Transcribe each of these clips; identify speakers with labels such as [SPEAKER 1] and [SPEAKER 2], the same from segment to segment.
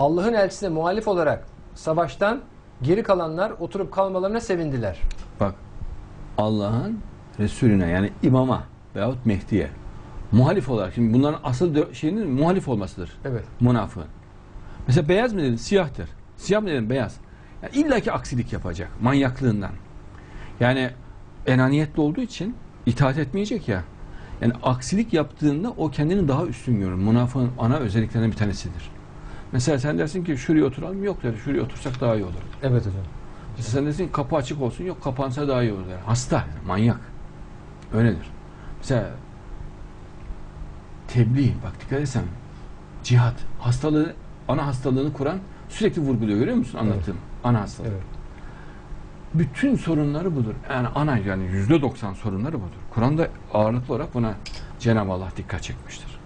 [SPEAKER 1] Allah'ın elçisine muhalif olarak savaştan geri kalanlar oturup kalmalarına sevindiler.
[SPEAKER 2] Bak Allah'ın Resulüne yani imama veyahut Mehdi'ye muhalif olarak şimdi bunların asıl şeyinin muhalif olmasıdır.
[SPEAKER 1] Evet.
[SPEAKER 2] Münafığın. Mesela beyaz mı dedin? Siyahtır. Siyah mı dedin? Beyaz. Yani illaki aksilik yapacak. Manyaklığından. Yani enaniyetli olduğu için itaat etmeyecek ya. Yani aksilik yaptığında o kendini daha üstün görür. Münafığın ana özelliklerinden bir tanesidir. Mesela sen dersin ki şuraya oturalım. Yok der. Şuraya otursak daha iyi olur.
[SPEAKER 1] Evet hocam.
[SPEAKER 2] Mesela sen dersin ki kapı açık olsun. Yok kapansa daha iyi olur. der. Hasta. manyak. Öyledir. Mesela tebliğ. Bak dikkat etsen. Cihat. Hastalığı, ana hastalığını Kur'an sürekli vurguluyor. Görüyor musun anlattığım? Ana hastalığı.
[SPEAKER 1] Evet.
[SPEAKER 2] Bütün sorunları budur. Yani ana yani yüzde doksan sorunları budur. Kur'an'da ağırlıklı olarak buna Cenab-ı Allah dikkat çekmiştir.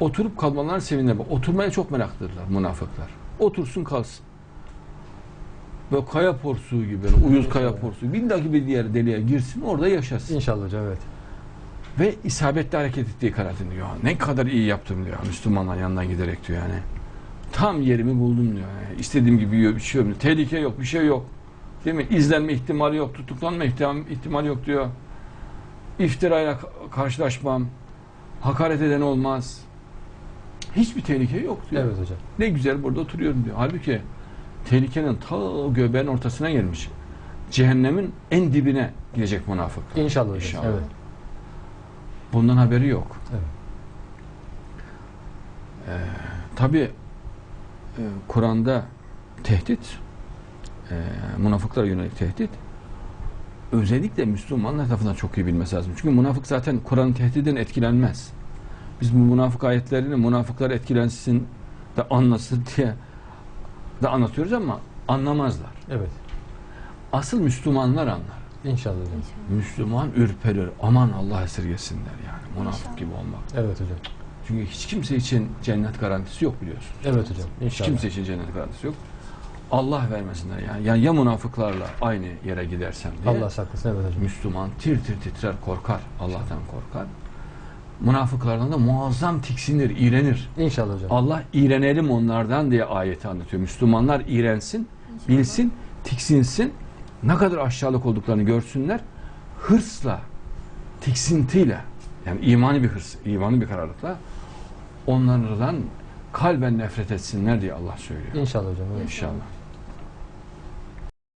[SPEAKER 2] Oturup kalmalarına sevinirler. Oturmaya çok meraklıdırlar münafıklar. Otursun kalsın. Böyle kaya porsuğu gibi, böyle uyuz kaya porsuğu. Billaki bir diğer deliğe girsin, orada yaşasın.
[SPEAKER 1] İnşallah hocam evet.
[SPEAKER 2] Ve isabetli hareket ettiği kanaatinde diyor. Ne kadar iyi yaptım diyor. Müslümanlar yanından giderek diyor yani. Tam yerimi buldum diyor. Yani. İstediğim gibi yiyor, bir şey yok. Tehlike yok, bir şey yok. Değil mi? İzlenme ihtimali yok, tutuklanma ihtim- ihtimali yok diyor. İftirayla ka- karşılaşmam. Hakaret eden olmaz. Hiçbir tehlike yok diyor.
[SPEAKER 1] Evet hocam.
[SPEAKER 2] Ne güzel burada oturuyorum diyor. Halbuki tehlikenin ta göbeğin ortasına gelmiş. Cehennemin en dibine gidecek münafık.
[SPEAKER 1] İnşallah.
[SPEAKER 2] İnşallah.
[SPEAKER 1] Evet.
[SPEAKER 2] Bundan haberi yok.
[SPEAKER 1] Evet.
[SPEAKER 2] Tabi e, Kur'an'da tehdit, e, münafıklara yönelik tehdit, özellikle Müslümanlar tarafından çok iyi bilmesi lazım. Çünkü münafık zaten Kur'an'ın tehdidin etkilenmez. Biz bu münafık ayetlerini münafıklar etkilensin de anlasın diye de anlatıyoruz ama anlamazlar.
[SPEAKER 1] Evet.
[SPEAKER 2] Asıl Müslümanlar anlar.
[SPEAKER 1] İnşallah hocam.
[SPEAKER 2] Müslüman ürperir. Aman Allah esirgesinler yani. Münafık
[SPEAKER 3] İnşallah.
[SPEAKER 2] gibi olmak.
[SPEAKER 1] Evet hocam.
[SPEAKER 2] Çünkü hiç kimse için cennet garantisi yok biliyorsun.
[SPEAKER 1] Evet hocam.
[SPEAKER 2] Hiç
[SPEAKER 1] İnşallah.
[SPEAKER 2] kimse için cennet garantisi yok. Allah vermesinler yani. Yani ya münafıklarla aynı yere gidersem diye.
[SPEAKER 1] Allah saklasın evet hocam.
[SPEAKER 2] Müslüman tir tir titrer korkar. Allah'tan korkar. Münafıklardan da muazzam tiksinir, iğrenir.
[SPEAKER 1] İnşallah hocam.
[SPEAKER 2] Allah iğrenelim onlardan diye ayeti anlatıyor. Müslümanlar iğrensin, bilsin, tiksinsin. Ne kadar aşağılık olduklarını görsünler. Hırsla, tiksintiyle yani imani bir hırs, imani bir kararlılıkla onlardan kalben nefret etsinler diye Allah söylüyor.
[SPEAKER 1] İnşallah hocam. Evet.
[SPEAKER 2] İnşallah.